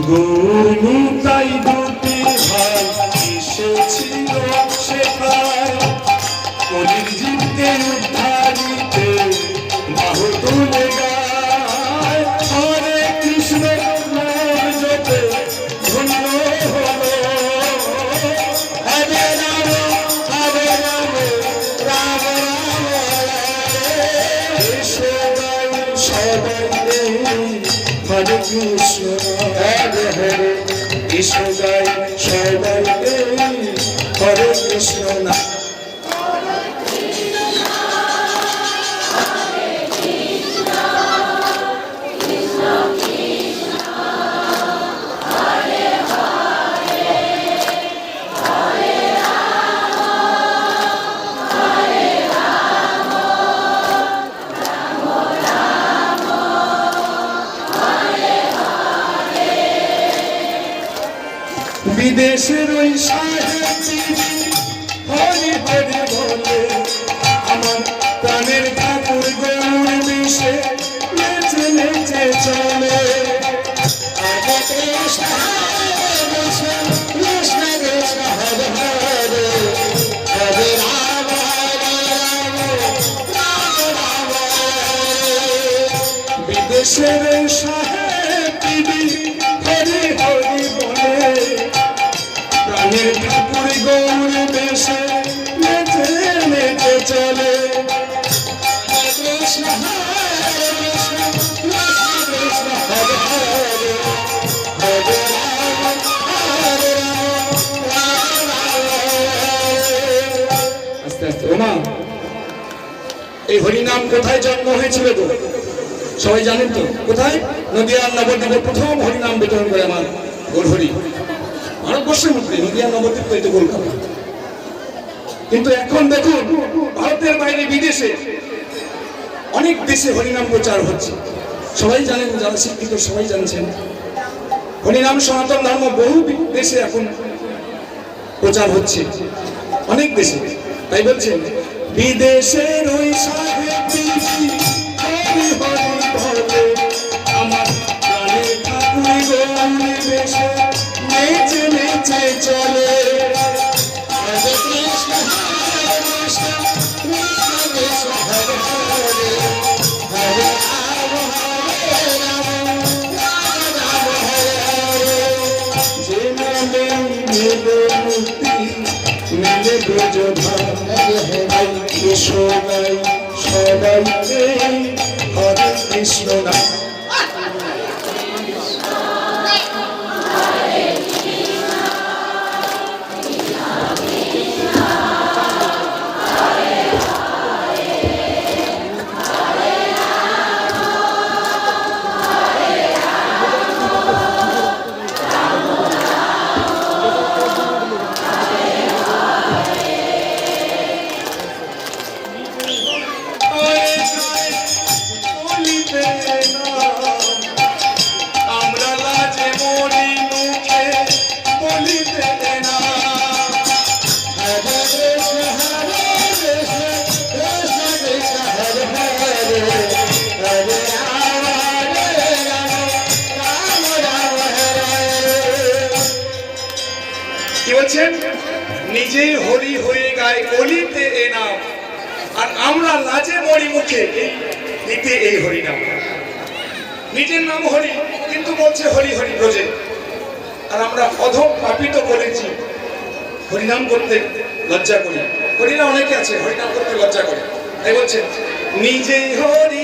গৌরতাই দুটি ভাই এসেছিল সেখায় কলির জীবকে উদ্ধারিতে বাহু তুলে গায় হরে কৃষ্ণ গাই বিদেশের ওই হরি হরি বলে আমার প্রাণের ঠাকুর গৌর বিষে নেচে নেচে চলে। হরে কৃষ্ণ গৌর বিষে নেচে নেচে চলে। আস্তে আস্তে ওমা এই হরিনাম কোথায় জন্ম হয়েছিল তো সবাই জানেন তো? কোথায়? নদিয়ার নবদ্বীপে প্রথম হরিনাম বিতরণ করে আমার গোলহরি ভারতবর্ষের মধ্যে নদিয়া নবদ্বীপ তো তো কলকাতা কিন্তু এখন দেখুন, ভারতের বাইরে বিদেশে অনেক দেশে হরিনাম প্রচার হচ্ছে। সবাই জানেন, যারা শিক্ষিত, সবাই জানছেন। হরিনাম, সনাতন ধর্ম বহু দেশে এখন প্রচার হচ্ছে। অনেক দেশে। তাই বলছেন, বিদেশের ওই সাহেবী নেচে চলে। হরে কৃষ্ণ হরে কৃষ্ণ কৃষ্ণ কলিতে এ নাম আর আমরা লাজে মরি মুখে, নিতে এই হরি নাম নিজের নাম হরি, কিন্তু বলছে হরি হরি ব্রজে। আর আমরা অধম পাপিত বলেছি, হরিনাম করতে লজ্জা করি। হরিনাম অনেকে আছে, হরিনাম করতে লজ্জা করি। তাই বলছেন নিজেই হরি